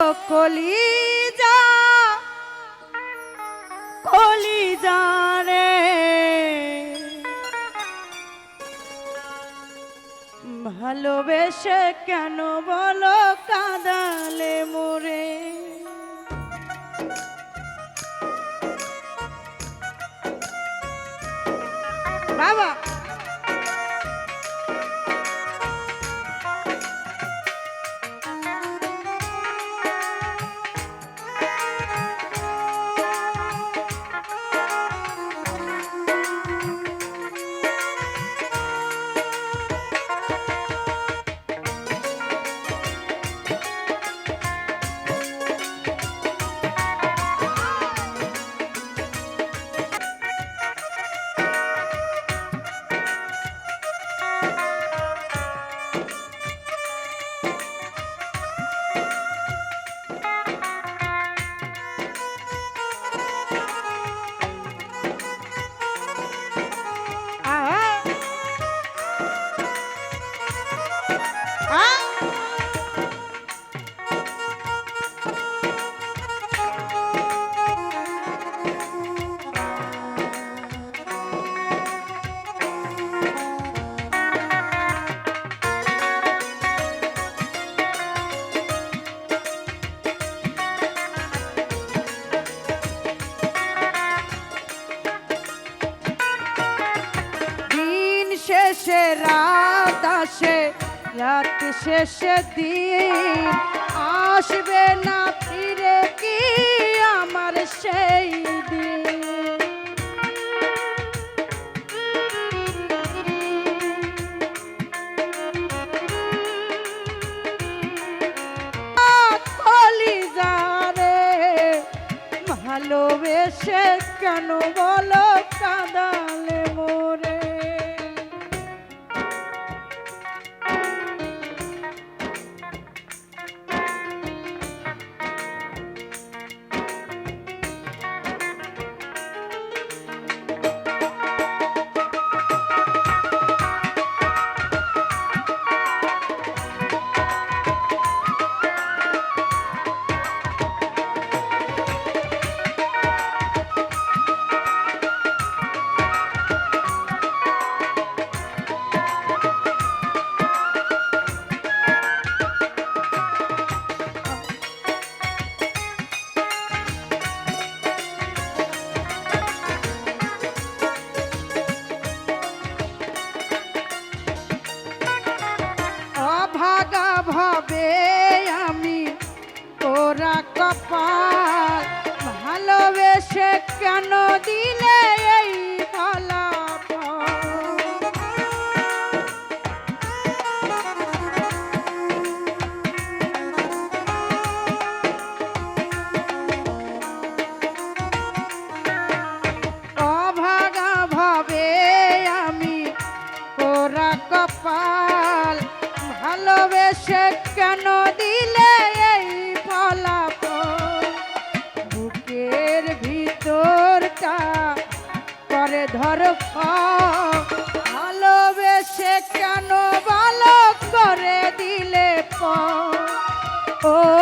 কলিজা কলিজা রে। ভালোবেসে কেন বলো কাদালে মোরে? বাবা। শেষে রাত আসে, রাত শেষে দিন। আসবে না ফিরে কি আমার সেই দিন? ভালোবেসে কেন বলো কাদালে মোরে? কপাল ভালোবেসে কেন দিলে ধর ভালোবেসে কেন ভালো করে দিলে প? ও